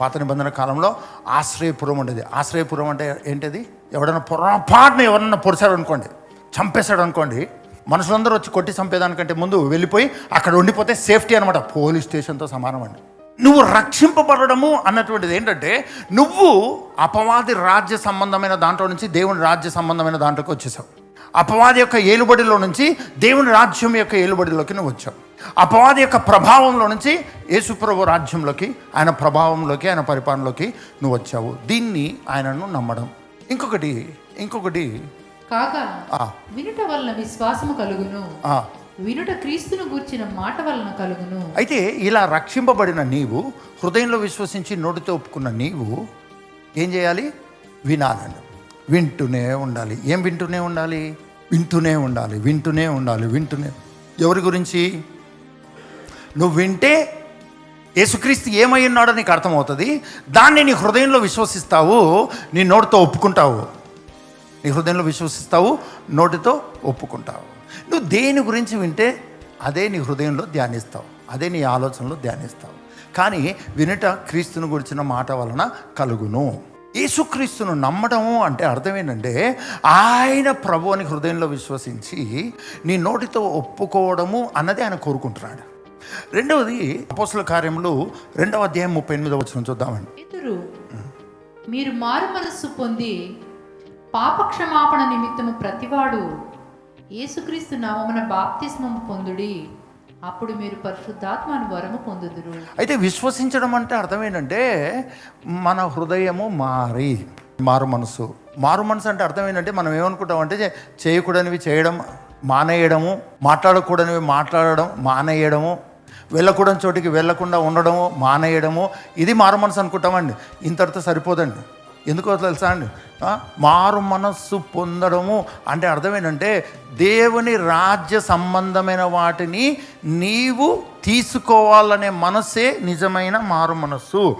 పాత నిబంధన కాలంలో ఆశ్రయపురం ఉండేది. ఆశ్రయపురం అంటే ఏంటిది? ఎవడైనా పొరపాటున ఎవరన్నా పొడిచాడు అనుకోండి చంపేశాడు అనుకోండి మనుషులందరూ వచ్చి కొట్టి చంపేదానికంటే ముందు వెళ్ళిపోయి అక్కడ ఉండిపోతే సేఫ్టీ అనమాట పోలీస్ స్టేషన్తో సమానం అండి. నువ్వు రక్షింపబడము అన్నటువంటిది ఏంటంటే నువ్వు అపవాది రాజ్య సంబంధమైన దాంట్లో నుంచి దేవుని రాజ్య సంబంధమైన దాంట్లోకి వచ్చేసావు. అపవాది యొక్క ఏలుబడిలో నుంచి దేవుని రాజ్యం యొక్క ఏలుబడిలోకి నువ్వు వచ్చావు. అపవాది యొక్క ప్రభావంలో నుంచి యేసుప్రభు రాజ్యంలోకి ఆయన ప్రభావంలోకి ఆయన పరిపాలనలోకి నువ్వు వచ్చావు. దీన్ని ఆయనను నమ్మడం. ఇంకొకటి ఇంకొకటి. వినుట వలన విశ్వాసము కలుగును. వినుట క్రీస్తును గూర్చిన మాట వలన కలుగును. అయితే ఇలా రక్షింపబడిన నీవు హృదయంలో విశ్వసించి నోటితో ఒప్పుకున్న నీవు ఏం చేయాలి? వినాలండి వింటూనే ఉండాలి. ఏం వింటూనే ఉండాలి? వింటూనే ఉండాలి. వింటూనే ఉండాలి. వింటూనే ఎవరి గురించి? నువ్వు వింటే యేసుక్రీస్తు ఏమై ఉన్నాడో నీకు అర్థమవుతుంది. దాన్ని నీ హృదయంలో విశ్వసిస్తావు నీ నోటితో ఒప్పుకుంటావు. నీ హృదయంలో విశ్వసిస్తావు నోటితో ఒప్పుకుంటావు. నువ్వు దేని గురించి వింటే అదే నీ హృదయంలో ధ్యానిస్తావు. అదే నీ ఆలోచనలో ధ్యానిస్తావు. కానీ వినుట క్రీస్తును గురించిన మాట వలన కలుగును. యేసుక్రీస్తును నమ్మడము అంటే అర్థం ఏంటంటే ఆయన ప్రభు అని హృదయంలో విశ్వసించి నీ నోటితో ఒప్పుకోవడము అన్నది ఆయన కోరుకుంటున్నాడు. రెండవది అపోసల కార్యములు రెండవ అధ్యాయం ముప్పై ఎనిమిదవ వచ్చిన చూద్దామండి. ఇద్దరు మీరు మారు మనస్సు పొంది పాపక్షమాపణ నిమిత్తము ప్రతివాడు యేసుక్రీస్తు నామమున బాప్తిస్మము పొందుడి. అప్పుడు మీరు పరిశుద్ధాత్మను వరము పొందుదురు. అయితే విశ్వసించడం అంటే అర్థం ఏంటంటే మన హృదయము మారి మారు మనసు. మారు మనసు అంటే అర్థం ఏంటంటే మనం ఏమనుకుంటాం అంటే చేయకూడనివి చేయడం మానేయడము మాట్లాడకూడనివి మాట్లాడడం మానేయడము వెళ్ళకూడని చోటికి వెళ్ళకుండా ఉండడము మానేయడము. ఇది మారు మనసు అనుకుంటామండి. ఇంతటితో సరిపోదండి. ఎందుకో తెలుసా అండి? మారు మనస్సు పొందడము అంటే అర్థమేంటంటే దేవుని రాజ్య సంబంధమైన వాటిని నీవు తీసుకోవాలనే మనసే నిజమైన మారు మనస్సు.